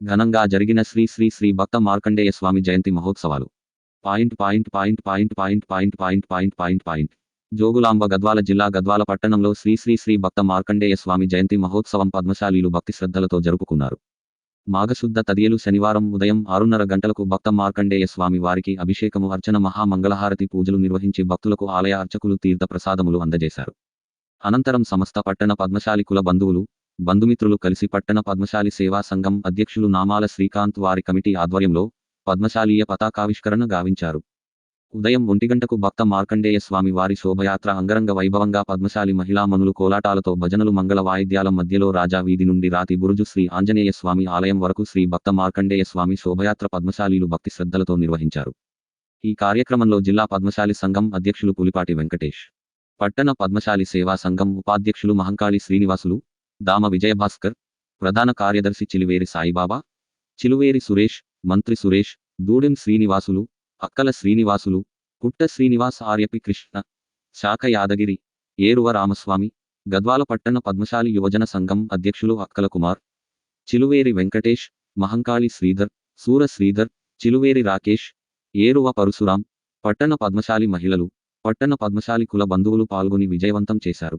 ఘనంగా జరిగిన శ్రీ శ్రీ శ్రీ భక్త మార్కండేయ స్వామి జయంతి మహోత్సవాలు. Point point point point point point point point point point. Jogulamba Gadwal జిల్లా గద్వాల పట్టణంలో శ్రీ శ్రీ శ్రీ భక్త మార్కండేయ స్వామి జయంతి మహోత్సవం పద్మశాలీలు భక్తి శ్రద్ధలతో జరుపుకున్నారు. మాఘశుద్ధ తదియలు శనివారం ఉదయం ఆరున్నర గంటలకు భక్త మార్కండేయ స్వామి వారికి అభిషేకము అర్చన మహామంగళహారతి పూజలు నిర్వహించి భక్తులకు ఆలయ అర్చకులు తీర్థ ప్రసాదములు అందజేశారు. అనంతరం సమస్త పట్టణ పద్మశాలి కుల బంధువులు బంధుమిత్రులు కలిసి పట్టణ పద్మశాలి సేవా సంఘం అధ్యక్షులు నామాల శ్రీకాంత్ వారి కమిటీ ఆధ్వర్యంలో పద్మశాలీయ పతాకావిష్కరణ గావించారు. ఉదయం ఒంటిగంటకు భక్త మార్కండేయ స్వామి వారి శోభయాత్ర అంగరంగ వైభవంగా పద్మశాలి మహిళామణులు కోలాటాలతో భజనలు మంగళ వాయిద్యాల మధ్యలో రాజా వీధి నుండి రాతి బురుజు శ్రీ ఆంజనేయ స్వామి ఆలయం వరకు శ్రీ భక్త మార్కండేయ స్వామి శోభయాత్ర పద్మశాలీలు భక్తి శ్రద్ధలతో నిర్వహించారు. ఈ కార్యక్రమంలో జిల్లా పద్మశాలి సంఘం అధ్యక్షులు పులిపాటి వెంకటేష్ పట్టణ పద్మశాలి సేవా సంఘం ఉపాధ్యక్షులు మహంకాళి శ్రీనివాసులు దామ విజయభాస్కర్ ప్రధాన కార్యదర్శి చిలువేరి సాయిబాబా చిలువేరి సురేష్ మంత్రి సురేష్ దూడెం శ్రీనివాసులు అక్కల శ్రీనివాసులు పుట్ట శ్రీనివాస్ ఆర్యపి కృష్ణ శాఖ యాదగిరి ఏరువ రామస్వామి గద్వాల పట్టణ పద్మశాలి యువజన సంఘం అధ్యక్షులు అక్కల కుమార్ చిలువేరి వెంకటేష్ మహంకాళి శ్రీధర్ సూర శ్రీధర్ చిలువేరి రాకేష్ ఏరువ పరశురాం పట్టణ పద్మశాలి మహిళలు పట్టణ పద్మశాలి కుల బంధువులు పాల్గొని విజయవంతం చేశారు.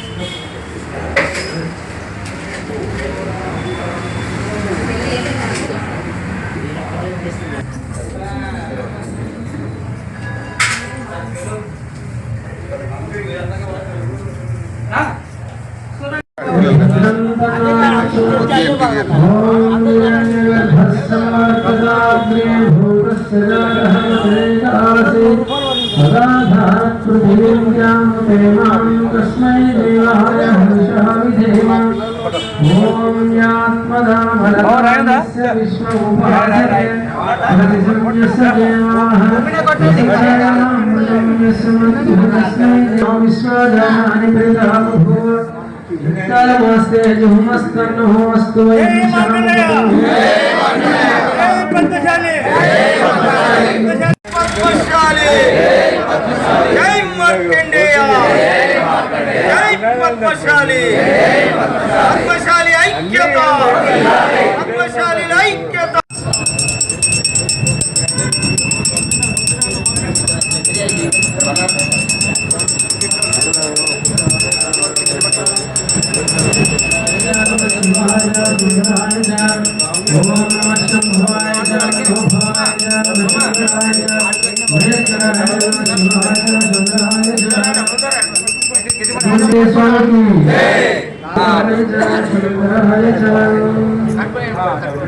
सदासि सदाधात्पृथिवीव्यां प्रेमां तस्मै देवाय हंसः विधेम ॐ यात्मदामलस्य विश्वमुपासते प्रतिसंयस्य देवाः यस्य मृत्युः तस्मै देवो विश्वाजानानि प्रेतः बभूव नमस्ते जुहुमस्तन्नो अस्तु वै शान्तिः పద్మశాలి పద్మశాలి జై మార్కండేయ జై పద్మశాలి పద్మశాలి ఐక్యత పద్మశాలి ఐక్యత Thank you. స్వామి జయ జయ జయ జయ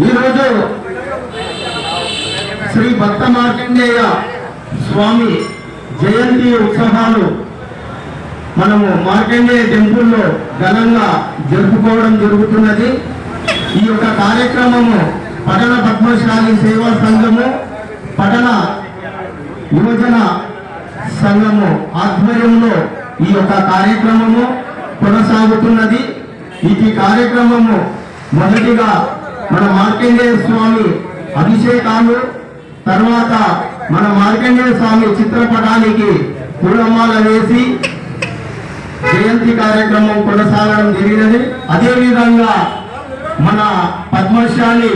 ఈరోజు శ్రీ భక్త మార్కండేయ స్వామి జయంతి ఉత్సవాలు మనము మార్కండేయ టెంపుల్లో ఘనంగా జరుపుకోవడం జరుగుతున్నది. ఈ యొక్క కార్యక్రమము పట్టణ పద్మశాలి సేవా సంఘము పట్టణ యువజన సంఘము ఆధ్వర్యంలో ఈ యొక్క కార్యక్రమము కొనసాగుతున్నది. ఈ కార్యక్రమము మొదటిగా మన మార్కండేయ స్వామి అభిషేకాలు తర్వాత మన మార్కండేయ స్వామి చిత్రపటానికి పూలమాల వేసి జయంతి కార్యక్రమం కొనసాగడం జరిగినది. అదేవిధంగా మన పద్మశాలి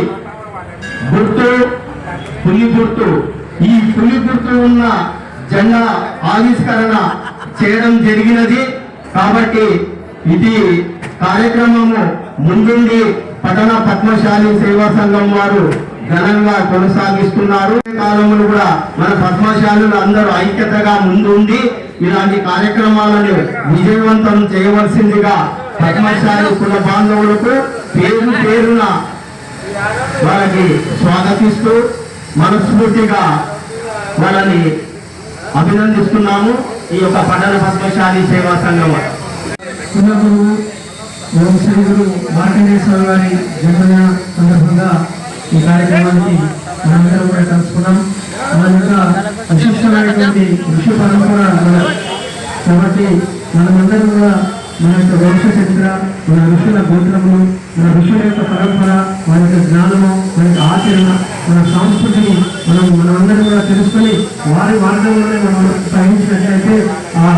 గుర్తు పులి గుర్తు ఈ పులి గుర్తు ఉన్న జెండా ఆవిష్కరణ చేయడం జరిగినది. కాబట్టి ఇది కార్యక్రమము ముందుండి పట్టణ పద్మశాలి సేవా సంఘం వారు ఘనంగా కొనసాగిస్తున్నారు. ఈ కాలంలో కూడా మన పద్మశాలులు అందరూ ఐక్యతగా ముందుండి ఇలాంటి కార్యక్రమాలను విజయవంతం చేయవలసిందిగా పద్మశాలి కుల బాంధవులకు పేరు పేరున వాళ్ళకి స్వాగతిస్తూ మనస్ఫూర్తిగా వాళ్ళని అభినందిస్తున్నాము. ఈ యొక్క పట్టణ పద్మశాలి సేవా సంఘం కులగురువు ఓం మార్కండేశ్వర వారి జన్మదిన సందర్భంగా ఈ కార్యక్రమానికి మనందరం కూడా కలుసుకున్నాం. మన యొక్క విశిష్టమైనటువంటి ఋషి పరంపర కాబట్టి మనమందరం కూడా మన యొక్క వంశ చరిత్ర మన ఋషుల గోత్రములు మన ఋషుల యొక్క పరంపర మన యొక్క జ్ఞానము మన యొక్క ఆచరణ మన సంస్కృతిని మనం మనమందరం కూడా తెలుసుకొని వారి మార్గంలోనే మనం సహించినట్లయితే ఆ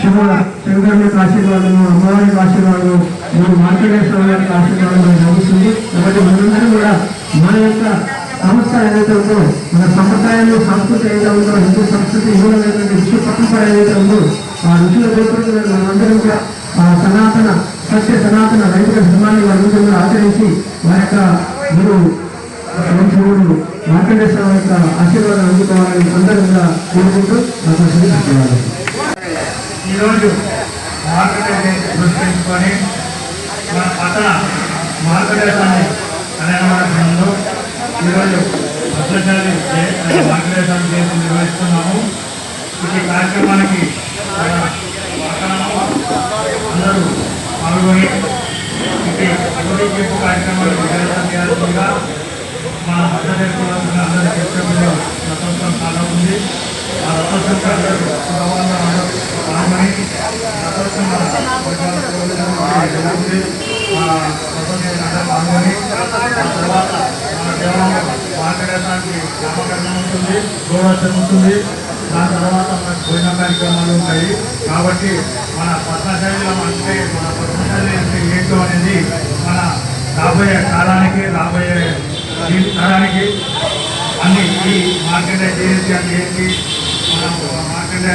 శివ శంకరుని యొక్క ఆశీర్వాదము అమ్మవారి యొక్క ఆశీర్వాదము మన మార్కండేశ్వర గారి ఆశీర్వాదం లభిస్తుంది. కాబట్టి మనందరం కూడా మన యొక్క సంస్థ ఏదైతే ఉందో మన సంప్రదాయాలు సంస్కృతి ఏదైతే ఉందో హిందూ సంస్కృతి హిందువులైనటువంటి విశ్వ పరంపర ఏదైతే ఉందో ఆ ఋషుల గోత్రంలో మనందరం కూడా ఆ సనాతన సత్య సనాతన రైతుల ధర్మాన్ని వారందరూ కూడా ఆచరించి వారి యొక్క మీరు వంశముడు మార్కండేశ్వర యొక్క ఆశీర్వాదం అందుకోవాలని అందరూ కూడా కోరుకుంటూ నాకు ఈరోజు మార్కెట్ పురస్కరించుకొని మన పట్టణ మార్కెటేశాన్ని కళ్యాణమండపంలో ఈరోజు భద్రశాలి మార్కెటేశాన్ని చేసి నిర్వహిస్తున్నాము. ఈ కార్యక్రమానికి అందరూ పాల్గొని ఇది ఊరేగింపు కార్యక్రమాలు విజయవంతం చేయాల్సిందిగా మా భద్రదేశంలో అందరూ చెప్పే రథోత్సవం చాలా ఉంది ఆ ఆ తర్వాత మన దేవాలయం మార్గదర్శనానికి నామకరణం ఉంటుంది గోవర్ధన ఉంటుంది దాని తర్వాత మనకు భోజన కార్యక్రమాలు ఉంటాయి కాబట్టి మన పద్మశైలం అంటే మన పద్మశైలి అంటే ఏంటో అనేది మన రాబోయే కాలానికి రాబోయే తరానికి అన్ని ఈ మార్కెట్ జయంతి అంటే ఏంటి మనం మార్కెట్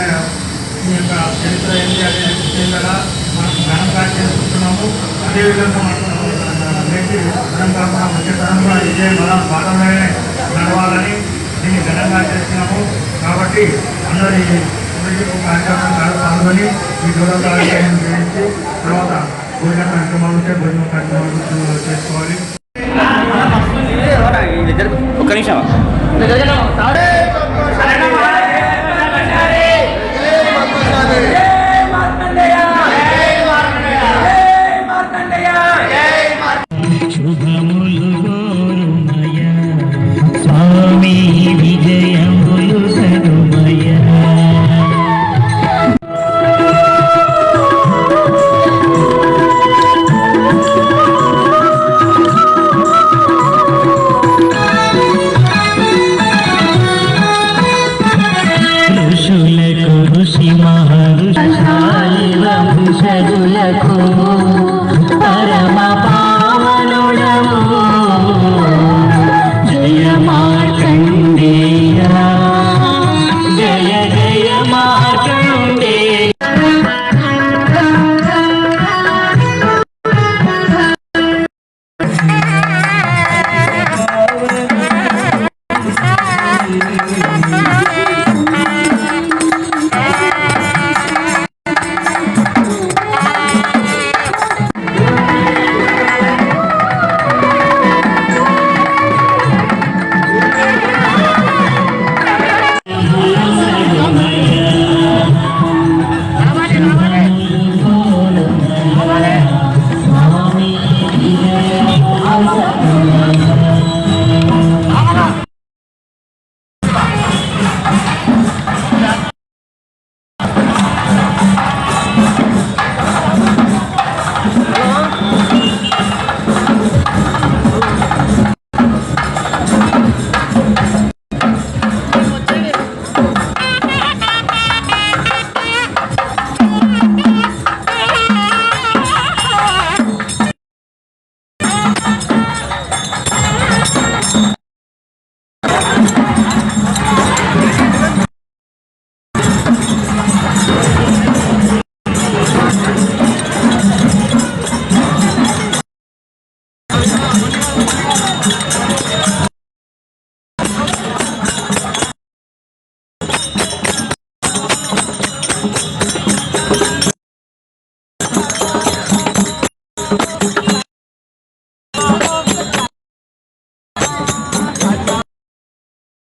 ఈ యొక్క చరిత్ర ఏంటి అనే తెలియగా మనం ఘనంగా చేసుకుంటున్నాము అదేవిధంగా మనం నేటి తరం కాకుండా వచ్చే ఇదే మన నడవాలని దీన్ని ఘనంగా చేస్తున్నాము కాబట్టి అందరూ ఈ పాల్గొని ఈ దూరం కార్యక్రమం చేయించి తర్వాత భోజన కార్యక్రమాలు ఉంటే భోజన కార్యక్రమాలు చేసుకోవాలి કરી શકો